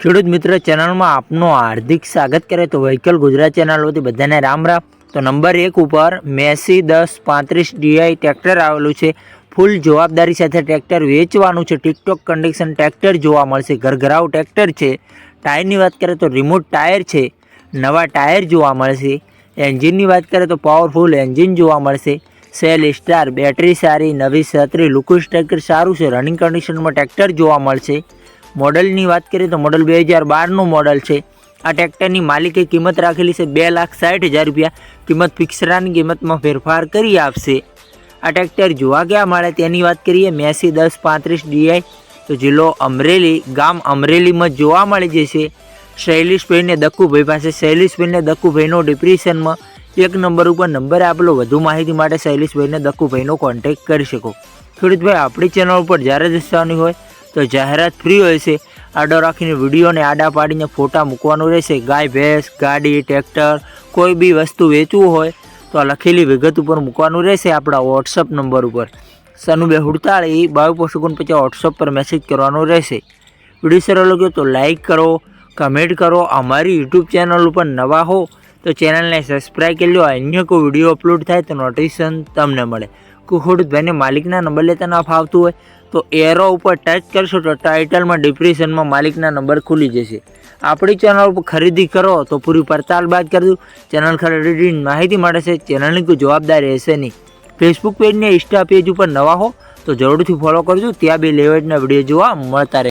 ખેડૂત મિત્ર ચેનલમાં આપનું હાર્દિક સ્વાગત કરે તો વ્હીકલ ગુજરાત ચેનલ વતી બધાને રામ રામ. તો નંબર એક ઉપર મેસી દસ પાંત્રીસ ડીઆઈ ટ્રેક્ટર આવેલું છે. ફૂલ જવાબદારી સાથે ટ્રેક્ટર વેચવાનું છે. ટિકટોક કન્ડિશન ટ્રેક્ટર જોવા મળશે. ઘરઘરાવ ટ્રેક્ટર છે. ટાયરની વાત કરીએ તો રિમોટ ટાયર છે. નવા ટાયર જોવા મળશે. એન્જિનની વાત કરીએ તો પાવરફુલ એન્જિન જોવા મળશે. સેલ સ્ટાર, બેટરી સારી, નવી છત્રી, લુકુસ ટ્રેક્ટર સારું છે. રનિંગ કન્ડિશનમાં ટ્રેક્ટર જોવા મળશે. મોડલની વાત કરીએ તો મોડલ બે હજાર બારનું મોડલ છે. આ ટ્રેક્ટરની માલિકે કિંમત રાખેલી છે બે લાખ સાઠ હજાર રૂપિયા. કિંમત ફિક્સરાની કિંમતમાં ફેરફાર કરી આપશે. આ ટ્રેક્ટર જોવા ક્યાં મળે તેની વાત કરીએ, મેસી દસ પાંત્રીસ ડીઆઈ તો જિલ્લો અમરેલી, ગામ અમરેલીમાં જોવા મળી જશે શૈલેષભાઈને દક્કુભાઈ પાસે, શૈલેષભાઈને દક્કુભાઈનો ડિપ્રેશનમાં એક નંબર ઉપર નંબર આપેલો, વધુ માહિતી માટે શૈલેષભાઈને દક્કુભાઈનો કોન્ટેક્ટ કરી શકો. ખેડૂતભાઈ, આપણી ચેનલ ઉપર જ્યારે દર્શાવવાની હોય તો જાહેરાત ફ્રી હોય છે. આડો રાખીને વિડીયોને આડા પાડીને ફોટા મૂકવાનું રહેશે. ગાય, ભેંસ, ગાડી, ટ્રેક્ટર, કોઈ બી વસ્તુ વેચવું હોય તો આ લખેલી વિગત ઉપર મૂકવાનું રહેશે આપણા વોટ્સઅપ નંબર ઉપર. સનુ બે હુડતાળી બાવીસ ઓગણપચાસ વોટ્સઅપ પર મેસેજ કરવાનો રહેશે. વીડિયો સારો લાગ્યો તો લાઇક કરો કમેન્ટ કરો. અમારી યુટ્યુબ ચેનલ ઉપર નવા હો તો ચેનલને સબસ્ક્રાઈબ કરી લો. અન્ય કોઈ વીડિયો અપલોડ થાય તો નોટિફિકેશન તમને મળે. ખેડૂતભાઈને માલિકના નંબર લેતા ના ફાવતું હોય, તો એરો ઉપર ટચ કરશો તો ટાઇટલમાં ડિપ્રેશનમાં માલિકના નંબર ખુલી જશે. આપણી ચેનલ ઉપર ખરીદી કરો તો પૂરી પડતાલ બાદ કરજો. ચેનલ ખરીદીની માહિતી મળે છે ચેનલની કોઈ જવાબદારી રહેશે નહીં. ફેસબુક પેજ ને ઇન્સ્ટા પેજ ઉપર નવા હો, તો જરૂરથી ફોલો કરજો. ત્યાં બી લેવેટના વીડિયો જોવા મળતા રહે.